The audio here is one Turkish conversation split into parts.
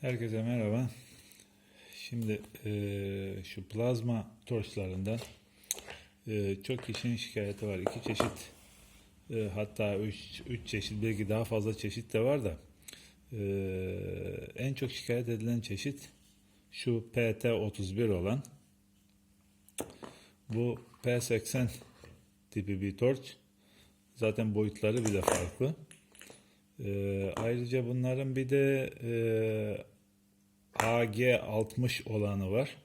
Herkese merhaba. Şimdi eee, şu plazma torçlarından eee, çok kişinin şikayeti var. İki çeşit eee, hatta üç, üç çeşit belki daha fazla çeşit de var da eee, en çok şikayet edilen çeşit şu PT31 olan bu P80 tipi bir torç. Zaten boyutları bile farklı. Ee, ayrıca bunların bir de e, AG60 olanı var.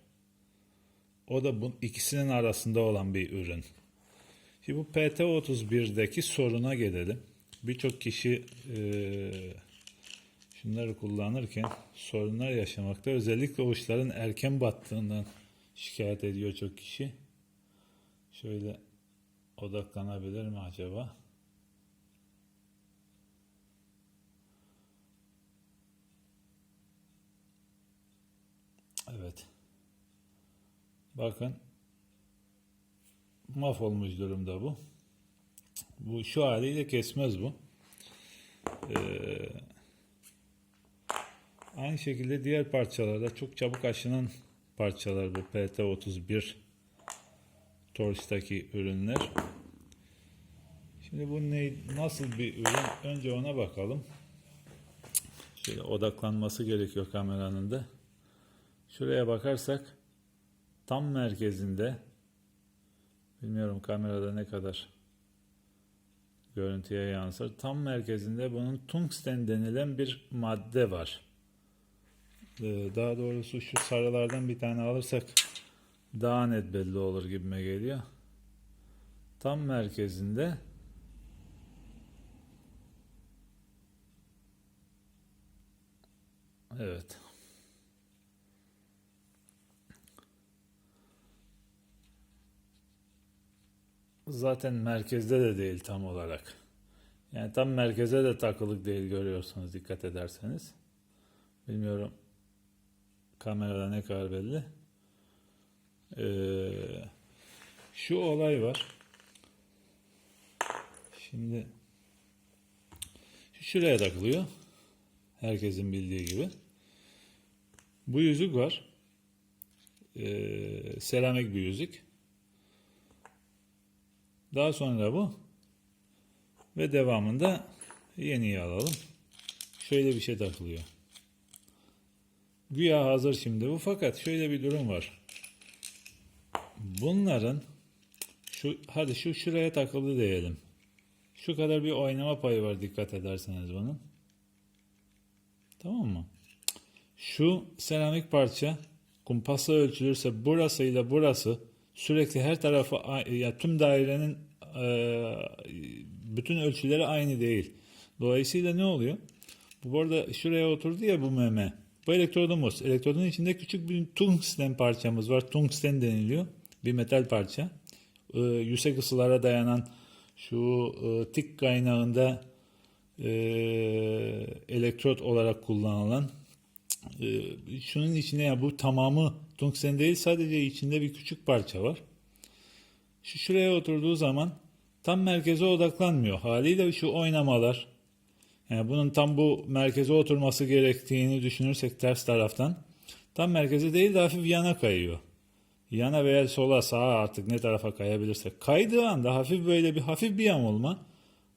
O da bu ikisinin arasında olan bir ürün. Şimdi bu PT31'deki soruna gelelim. Birçok kişi e, şunları kullanırken sorunlar yaşamakta. Özellikle uçların erken battığından şikayet ediyor çok kişi. Şöyle odaklanabilir mi acaba? Evet. Bakın mahvolmuş durumda bu. Bu şu haliyle kesmez bu. Ee, aynı şekilde diğer parçalarda çok çabuk aşınan parçalar bu PT31 Torch'taki ürünler. Şimdi bu ne, nasıl bir ürün? Önce ona bakalım. Şöyle odaklanması gerekiyor kameranın da. Şuraya bakarsak tam merkezinde bilmiyorum kamerada ne kadar görüntüye yansır. Tam merkezinde bunun tungsten denilen bir madde var. Ee, Daha doğrusu şu sarılardan bir tane alırsak daha net belli olur gibime geliyor. Tam merkezinde Evet. Zaten merkezde de değil tam olarak. Yani tam merkeze de takılık değil görüyorsunuz dikkat ederseniz. Bilmiyorum kamerada ne kadar belli. Ee, şu olay var. Şimdi şu şuraya takılıyor. Herkesin bildiği gibi. Bu yüzük var. Ee, seramik bir yüzük. Daha sonra bu. Ve devamında yeniyi alalım. Şöyle bir şey takılıyor. Güya hazır şimdi bu fakat şöyle bir durum var. Bunların şu hadi şu şuraya takıldı diyelim. Şu kadar bir oynama payı var dikkat ederseniz bunun. Tamam mı? Şu seramik parça kumpasla ölçülürse burasıyla burası sürekli her tarafı a- ya tüm dairenin e, bütün ölçüleri aynı değil. Dolayısıyla ne oluyor? Bu arada şuraya oturdu ya bu meme. Bu elektrodumuz. Elektrodun içinde küçük bir tungsten parçamız var. Tungsten deniliyor. Bir metal parça. E, yüksek ısılara dayanan şu e, tik kaynağında e, elektrot olarak kullanılan e, şunun içine ya bu tamamı tungsten değil sadece içinde bir küçük parça var. Şu şuraya oturduğu zaman tam merkeze odaklanmıyor. Haliyle şu oynamalar yani bunun tam bu merkeze oturması gerektiğini düşünürsek ters taraftan tam merkeze değil de hafif yana kayıyor. Yana veya sola sağa artık ne tarafa kayabilirse. Kaydığı anda hafif böyle bir hafif bir yamulma.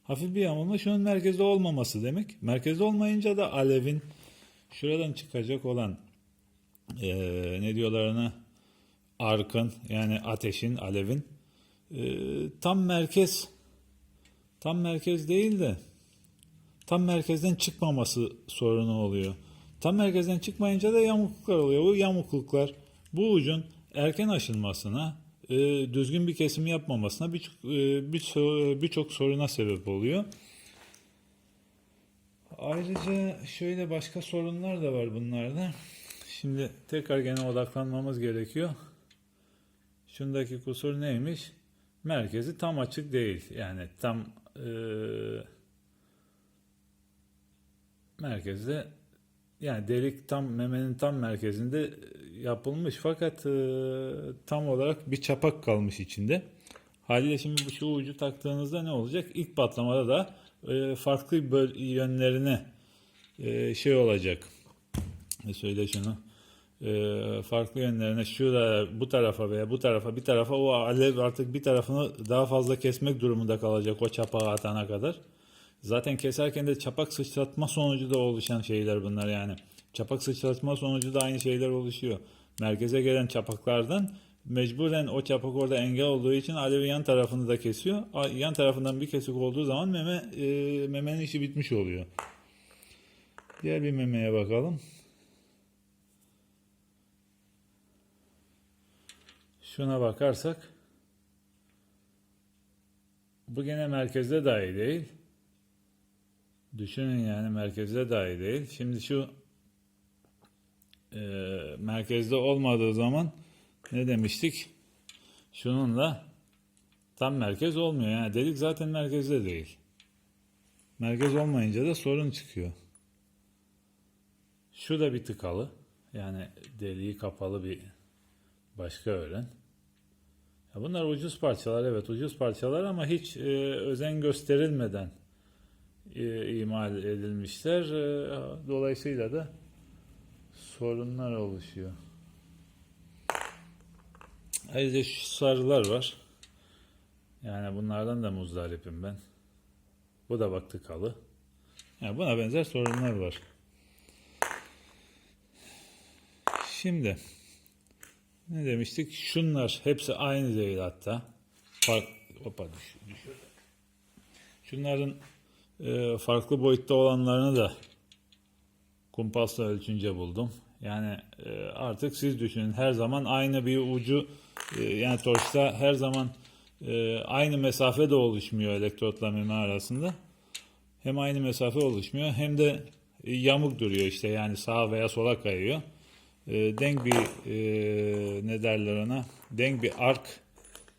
Hafif bir yamulma şunun merkezde olmaması demek. Merkezde olmayınca da alevin şuradan çıkacak olan eee, ne diyorlar ona arkın yani ateşin alevin eee, tam merkez tam merkez değil de tam merkezden çıkmaması sorunu oluyor. Tam merkezden çıkmayınca da yamukluklar oluyor. Bu yamukluklar bu ucun erken aşınmasına, e, düzgün bir kesim yapmamasına birçok e, bir- birçok soruna sebep oluyor. Ayrıca şöyle başka sorunlar da var bunlarda. Şimdi tekrar gene odaklanmamız gerekiyor. Şundaki kusur neymiş? Merkezi tam açık değil. Yani tam e, merkezde yani delik tam memenin tam merkezinde yapılmış fakat e, tam olarak bir çapak kalmış içinde. Haliyle şimdi bu şu ucu taktığınızda ne olacak? İlk patlamada da e, farklı yönlerine e, şey olacak. E söyle şunu. E, farklı yönlerine şuraya bu tarafa veya bu tarafa bir tarafa o alev artık bir tarafını daha fazla kesmek durumunda kalacak o çapağı atana kadar. Zaten keserken de çapak sıçratma sonucu da oluşan şeyler bunlar yani. Çapak sıçratma sonucu da aynı şeyler oluşuyor. Merkeze gelen çapaklardan mecburen o çapak orada engel olduğu için alevi yan tarafını da kesiyor. Yan tarafından bir kesik olduğu zaman meme e, memenin işi bitmiş oluyor. Diğer bir memeye bakalım. Şuna bakarsak bu gene merkezde dahi değil. Düşünün yani merkezde dahi değil. Şimdi şu e, merkezde olmadığı zaman ne demiştik? Şununla tam merkez olmuyor. Yani delik zaten merkezde değil. Merkez olmayınca da sorun çıkıyor. Şu da bir tıkalı. Yani deliği kapalı bir başka öğren. Ya bunlar ucuz parçalar evet ucuz parçalar ama hiç e, özen gösterilmeden e, imal edilmişler. E, dolayısıyla da sorunlar oluşuyor. Ayrıca şu sarılar var. Yani bunlardan da muzdaripim ben. Bu da bak tıkalı. Yani buna benzer sorunlar var. Şimdi ne demiştik? Şunlar hepsi aynı değil hatta. Fark, hopa düş, düşürdüm. Şunların e, farklı boyutta olanlarını da kumpasla ölçünce buldum. Yani e, artık siz düşünün her zaman aynı bir ucu e, yani torçta her zaman e, aynı mesafe de oluşmuyor elektrotla meme arasında. Hem aynı mesafe oluşmuyor hem de yamuk duruyor işte yani sağa veya sola kayıyor. E, denk bir e, ne derler ona denk bir ark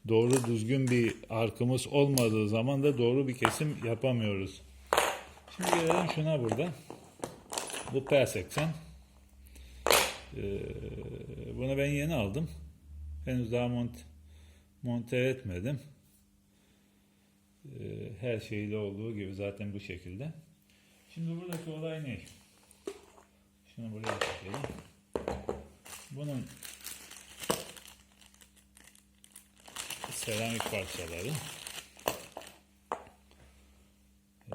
doğru düzgün bir arkımız olmadığı zaman da doğru bir kesim yapamıyoruz. Şimdi gelelim şuna burada. Bu P80. Ee, bunu ben yeni aldım. Henüz daha mont monte etmedim. Ee, her şeyde olduğu gibi zaten bu şekilde. Şimdi buradaki olay ne? Şunu buraya çekelim. Bunun seramik parçaları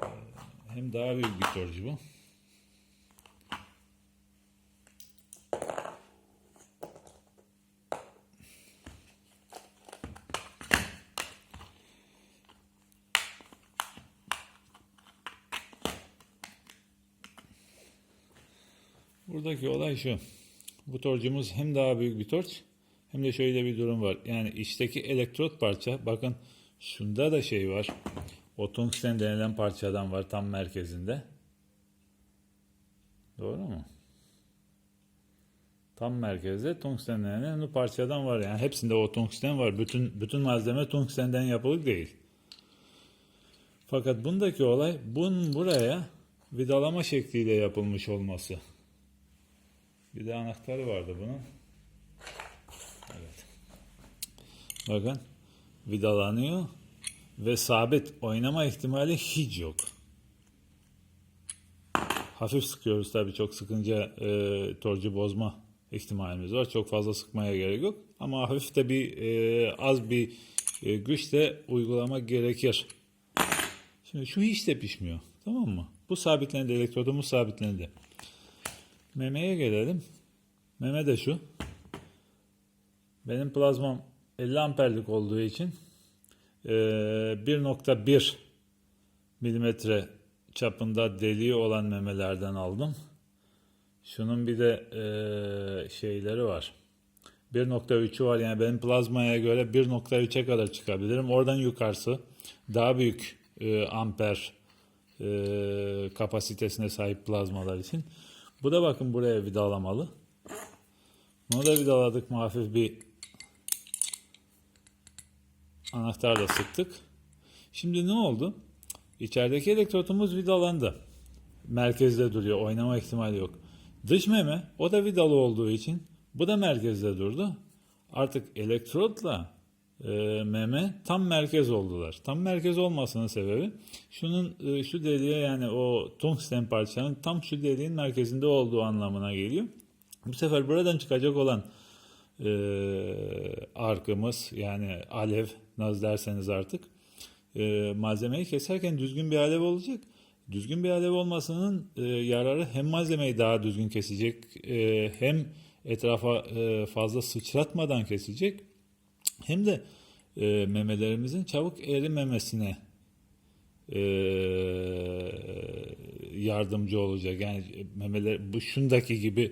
Ee, hem daha büyük bir torcu bu. Buradaki olay şu. Bu torcumuz hem daha büyük bir torç hem de şöyle bir durum var. Yani içteki elektrot parça bakın şunda da şey var. O tungsten denilen parçadan var tam merkezinde. Doğru mu? Tam merkezde tungsten denilen o parçadan var. Yani hepsinde o tungsten var. Bütün bütün malzeme tungstenden yapılı değil. Fakat bundaki olay bunun buraya vidalama şekliyle yapılmış olması. Bir de anahtarı vardı bunun. Evet. Bakın vidalanıyor ve sabit oynama ihtimali hiç yok. Hafif sıkıyoruz tabii çok sıkınca e, torcu bozma ihtimalimiz var. Çok fazla sıkmaya gerek yok. Ama hafif de bir e, az bir e, güç de uygulamak gerekir. Şimdi şu hiç de pişmiyor. Tamam mı? Bu sabitlendi. Elektrodumuz sabitlendi. Memeye gelelim. Meme de şu. Benim plazmam 50 amperlik olduğu için eee, 1.1 milimetre çapında deliği olan memelerden aldım. Şunun bir de eee, şeyleri var. 1.3'ü var yani benim plazmaya göre 1.3'e kadar çıkabilirim. Oradan yukarısı daha büyük eee, amper eee, kapasitesine sahip plazmalar için. Bu da bakın buraya vidalamalı. Bunu da vidaladık mı hafif bir anahtarla sıktık. Şimdi ne oldu? İçerideki elektrotumuz vidalandı. Merkezde duruyor. Oynama ihtimali yok. Dış meme o da vidalı olduğu için bu da merkezde durdu. Artık elektrotla e, meme tam merkez oldular. Tam merkez olmasının sebebi şunun e, şu deliğe yani o tungsten parçanın tam şu deliğin merkezinde olduğu anlamına geliyor. Bu sefer buradan çıkacak olan e, arkımız yani alev naz derseniz artık e, malzemeyi keserken düzgün bir alev olacak. Düzgün bir alev olmasının e, yararı hem malzemeyi daha düzgün kesecek e, hem etrafa e, fazla sıçratmadan kesecek hem de e, memelerimizin çabuk erimemesine e, yardımcı olacak. Yani memeler bu şundaki gibi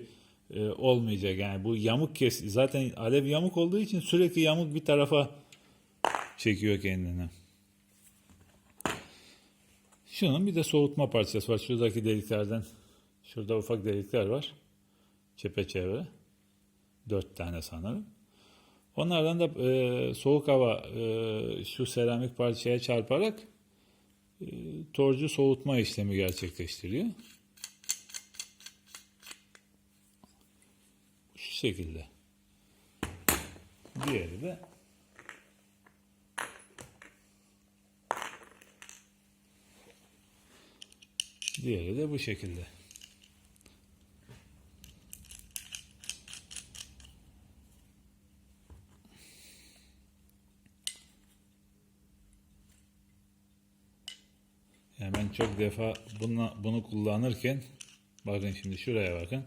e, olmayacak. Yani bu yamuk kes zaten alev yamuk olduğu için sürekli yamuk bir tarafa çekiyor kendini. Şunun bir de soğutma parçası var. Şuradaki deliklerden şurada ufak delikler var. Çepeçevre. Dört tane sanırım. Onlardan da e, soğuk hava e, şu seramik parçaya çarparak e, torcu soğutma işlemi gerçekleştiriyor. Şu şekilde. Diğeri de Diğeri de bu şekilde. Çok defa bunu, bunu kullanırken bakın şimdi şuraya bakın.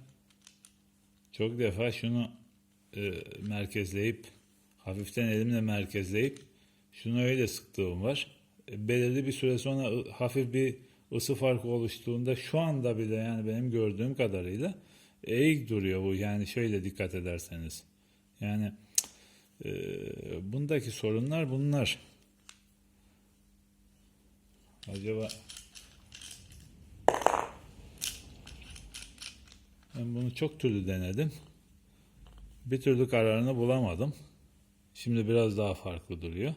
Çok defa şunu e, merkezleyip hafiften elimle merkezleyip şunu öyle sıktığım var. E, belirli bir süre sonra hafif bir ısı farkı oluştuğunda şu anda bile yani benim gördüğüm kadarıyla eğik duruyor bu. Yani şöyle dikkat ederseniz. Yani e, bundaki sorunlar bunlar. Acaba ben bunu çok türlü denedim. Bir türlü kararını bulamadım. Şimdi biraz daha farklı duruyor.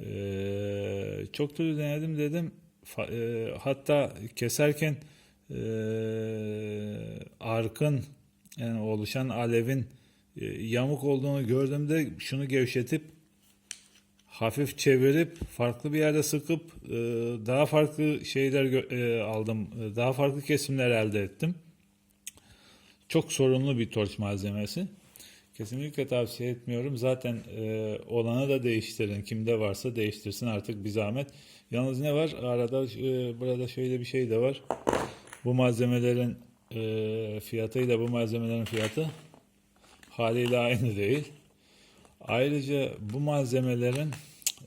Ee, çok türlü denedim dedim. E, hatta keserken e, arkın yani oluşan alevin e, yamuk olduğunu gördüğümde şunu gevşetip hafif çevirip farklı bir yerde sıkıp e, daha farklı şeyler aldım. Daha farklı kesimler elde ettim. Çok sorunlu bir torç malzemesi. Kesinlikle tavsiye etmiyorum. Zaten e, olanı da değiştirin. Kimde varsa değiştirsin artık bir zahmet. Yalnız ne var? Arada e, burada şöyle bir şey de var. Bu malzemelerin e, fiyatıyla bu malzemelerin fiyatı haliyle aynı değil. Ayrıca bu malzemelerin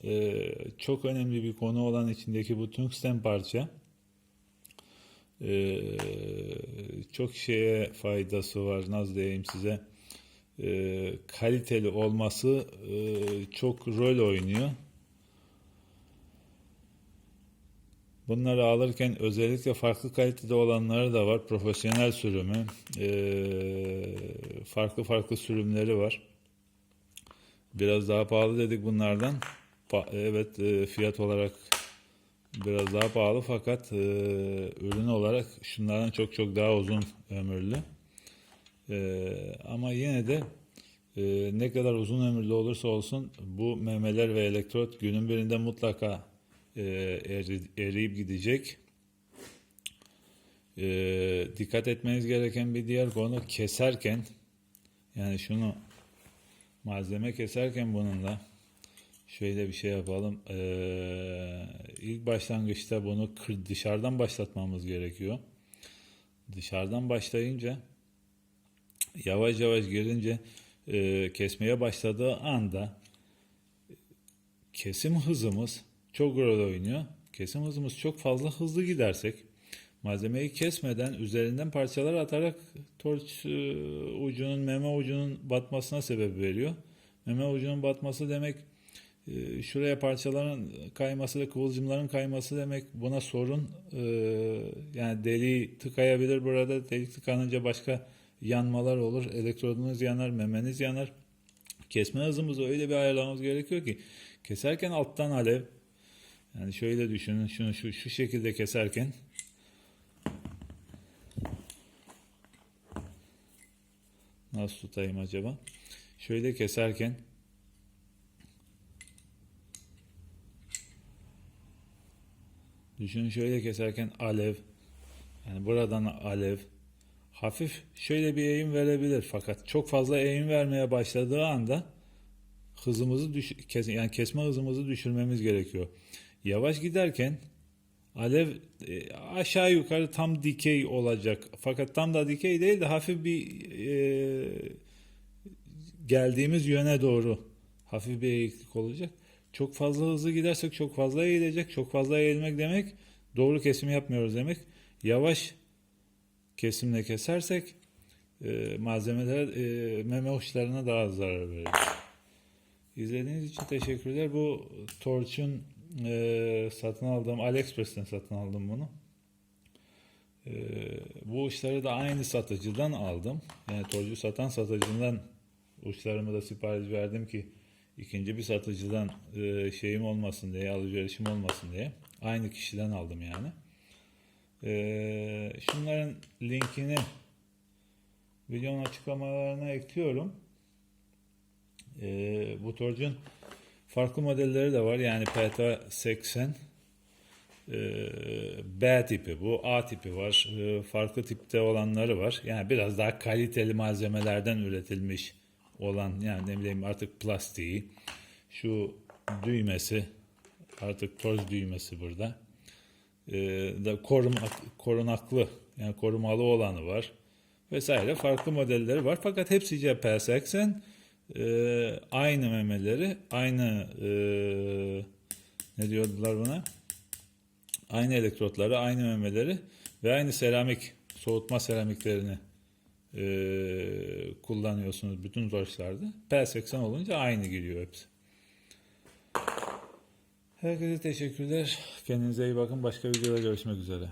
e, çok önemli bir konu olan içindeki bu tungsten parça e, çok şeye faydası var. Nasıl diyeyim size? E, kaliteli olması e, çok rol oynuyor. Bunları alırken özellikle farklı kalitede olanları da var. Profesyonel sürümü, e, farklı farklı sürümleri var. Biraz daha pahalı dedik bunlardan. Pa- evet e, fiyat olarak biraz daha pahalı fakat e, ürün olarak şunlardan çok çok daha uzun ömürlü. E, ama yine de e, ne kadar uzun ömürlü olursa olsun bu memeler ve elektrot günün birinde mutlaka e, eri- eriyip gidecek. E, dikkat etmeniz gereken bir diğer konu keserken yani şunu malzeme keserken bununla şöyle bir şey yapalım. Ee, ilk başlangıçta bunu dışarıdan başlatmamız gerekiyor. Dışarıdan başlayınca yavaş yavaş girince e, kesmeye başladığı anda kesim hızımız çok rol oynuyor. Kesim hızımız çok fazla hızlı gidersek malzemeyi kesmeden üzerinden parçalar atarak torç e, ucunun meme ucunun batmasına sebep veriyor. Meme ucunun batması demek şuraya parçaların kayması ve kıvılcımların kayması demek buna sorun. E, yani deliği tıkayabilir burada delik tıkanınca başka yanmalar olur. Elektrodunuz yanar memeniz yanar. Kesme hızımızı öyle bir ayarlamamız gerekiyor ki keserken alttan alev yani şöyle düşünün şunu şu, şu şekilde keserken. Nasıl tutayım acaba? Şöyle keserken Düşünün şöyle keserken alev yani buradan alev hafif şöyle bir eğim verebilir. Fakat çok fazla eğim vermeye başladığı anda hızımızı düş kes- yani kesme hızımızı düşürmemiz gerekiyor. Yavaş giderken alev e, aşağı yukarı tam dikey olacak. Fakat tam da dikey değil de hafif bir e, geldiğimiz yöne doğru hafif bir eğiklik olacak. Çok fazla hızlı gidersek çok fazla eğilecek. Çok fazla eğilmek demek doğru kesim yapmıyoruz demek. Yavaş kesimle kesersek e, malzemeler e, meme uçlarına daha az zarar verir. İzlediğiniz için teşekkürler. Bu Torch'un e, satın aldığım AliExpress'ten satın aldım bunu. E, bu uçları da aynı satıcıdan aldım. Yani Torch'u satan satıcından uçlarımı da sipariş verdim ki ikinci bir satıcıdan e, şeyim olmasın diye, alışverişim olmasın diye. Aynı kişiden aldım yani. E, şunların linkini videonun açıklamalarına ekliyorum. E, bu Torch'un farklı modelleri de var. Yani PT80 e, B tipi bu, A tipi var. E, farklı tipte olanları var. Yani biraz daha kaliteli malzemelerden üretilmiş olan yani ne bileyim artık plastiği, şu düğmesi artık toz düğmesi burada. E, da korumak, korunaklı yani korumalı olanı var. Vesaire farklı modelleri var. Fakat hepsi CP80 e, aynı memeleri aynı e, ne diyordular buna? Aynı elektrotları aynı memeleri ve aynı seramik soğutma seramiklerini e, kullanıyorsunuz bütün torçlarda P80 olunca aynı giriyor hepsi. Herkese teşekkürler. Kendinize iyi bakın. Başka videoda görüşmek üzere.